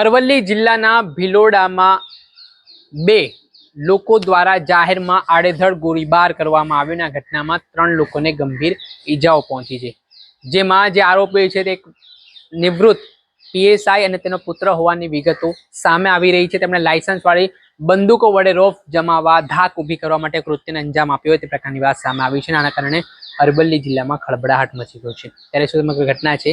અરવલ્લી જિલ્લાના ભિલોડામાં બે લોકો દ્વારા જાહેરમાં આડેધડ ગોળીબાર કરવામાં આવ્યોના ઘટનામાં ત્રણ લોકોને ગંભીર ઈજાઓ પહોંચી છે. જેમાં જે આરોપી છે તે નિવૃત્ત પીએસઆઈ અને તેનો પુત્ર હોવાની વિગતો સામે આવી રહી છે. તેમણે લાયસન્સવાળી બંદૂકો વડે રોફ જમાવવા, ધાક ઊભી કરવા માટે કૃત્યને અંજામ આપ્યો હોય તે પ્રકારની વાત સામે આવી છે અને આના કારણે અરવલ્લી જિલ્લામાં ખળબળાહટ મચી ગયો છે. ત્યારે સુધી સમગ્ર ઘટના છે?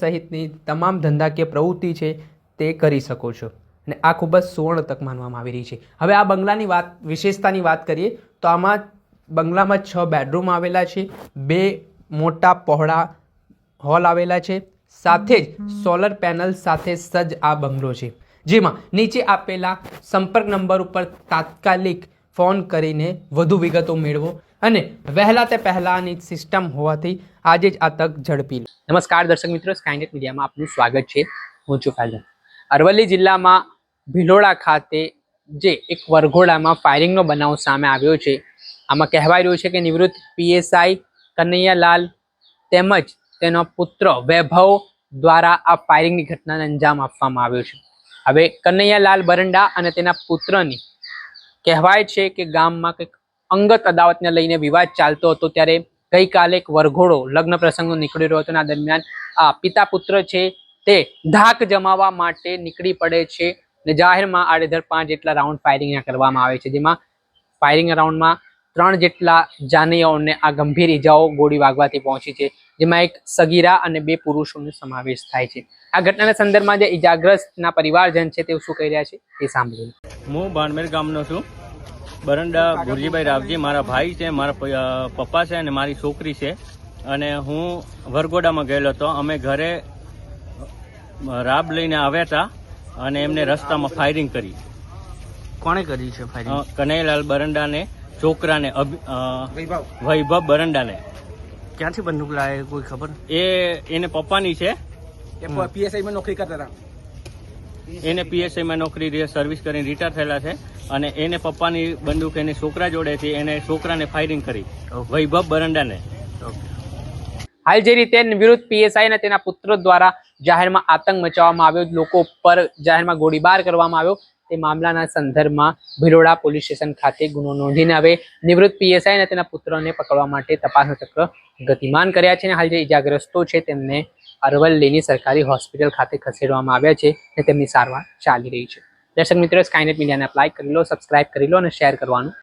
સહિતની તમામ ધંધાકીય પ્રવૃત્તિ છે તે કરી શકો છો. અને આ ખૂબ જ સુવર્ણ તક માનવામાં આવી રહી છે. હવે આ બંગલાની વાત, વિશેષતાની વાત કરીએ, તો આમાં બંગલામાં છ બેડરૂમ આવેલા છે, બે મોટા પહોળા હોલ આવેલા છે, સાથે જ સોલર પેનલ સાથે સજ્જ આ બંગલો છે. જેમાં નીચે આપેલા સંપર્ક નંબર ઉપર તાત્કાલિક ફોન કરીને વધુ વિગતો મેળવો. અને વહેલા તે પહેલાંની સિસ્ટમ હોવાથી આજે જ આ તક ઝડપી નમસ્કાર દર્શક મિત્રો સ્કાયનેટ મીડિયામાં આપનું સ્વાગત છે. હું છું ફાયદા અરવલ્લી જિલ્લામાં ભિલોડા ખાતે જે એક વરઘોડામાં ફાયરિંગનો બનાવ સામે આવ્યો છે, આમાં કહેવાય રહ્યું છે કે નિવૃત્ત પીએસઆઈ કનૈયાલાલ તેમજ તેનો પુત્ર વૈભવ દ્વારા આ ફાયરિંગની ઘટનાને અંજામ આપવામાં આવ્યો છે. હવે કનૈયાલાલ બરંડા અને તેના પુત્રની કહેવાય છે કે ગામમાં કંઈક અંગત અદાવતને લઈને વિવાદ ચાલતો હતો ત્યારે ગઈકાલે એક વરઘોડો લગ્ન પ્રસંગનો નીકળી રહ્યો હતો આ દરમિયાન આ પિતા પુત્ર છે તે ધાક જમાવવા માટે નીકળી પડે છે અને જાહેરમાં આડેધર પાંચ જેટલા રાઉન્ડ ફાયરિંગ કરવામાં આવે છે, જેમાં ફાયરિંગ રાઉન્ડમાં ત્રણ જેટલા જાનૈયાઓને આ ગંભીર ઈજાઓ ગોળી વાગવાથી પહોંચી છે, જેમાં એક સગીરા અને બે પુરુષોનો સમાવેશ થાય છે. આ ઘટનાના સંદર્ભમાં જે ઈજાગ્રસ્તના પરિવારજન છે તેઓ શું કહી રહ્યા છે તે સાંભળ્યું હું બાણમેર ગામનો છું. બરંડા ભુરજીભાઈ રાવજી મારા ભાઈ છે મારા પપ્પા છે અને મારી છોકરી છે. અને હું વરગોડામાં ગયેલો હતો. અમે ઘરે રાબ લઈને આવ્યા હતા અને એમને રસ્તામાં ફાયરિંગ કરી. કોણે કરી છે અ, કનૈયાલાલ બરંડાને છોકરાને અભિ- વૈભવ. બરંડાને. ક્યાંથી બંદૂક લાવે કોઈ ખબર? એ એને પપ્પાની છે. પીએસઆઈમાં નોકરી કરતા હતા. એને પીએસઆઈમાં નોકરી રી- સર્વિસ કરીને રિટાયર થયેલા છે અને એને પપ્પાની બંદૂક એને છોકરા જોડેથી એને છોકરાને ફાયરિંગ કરી. વૈભવ બરંડાને. હાલ જે રીતે વિરુદ્ધ પીએસઆઈ અને તેના પુત્ર દ્વારા જાહેરમાં આતંક મચાવવામાં આવ્યો લોકો પર જાહેરમાં ગોળીબાર કરવામાં આવ્યો તે મામલાના સંદર્ભમાં ભિલોડા પોલીસ સ્ટેશન ખાતે ગુનો નોંધીને હવે નિવૃત્ત પીએસઆઈ અને તેના પુત્રને પકડવા માટે તપાસનું ચક્ર ગતિમાન કર્યા છે અને હાલ જે ઇજાગ્રસ્તો છે તેમને અરવલ્લીની સરકારી હોસ્પિટલ ખાતે ખસેડવામાં આવ્યા છે અને તેમની સારવાર ચાલી રહી છે. દર્શક મિત્રો સ્કાયનેટ મીડિયાને અપ્લાય કરી લો સબસ્ક્રાઇબ કરી લો અને શેર કરવાનું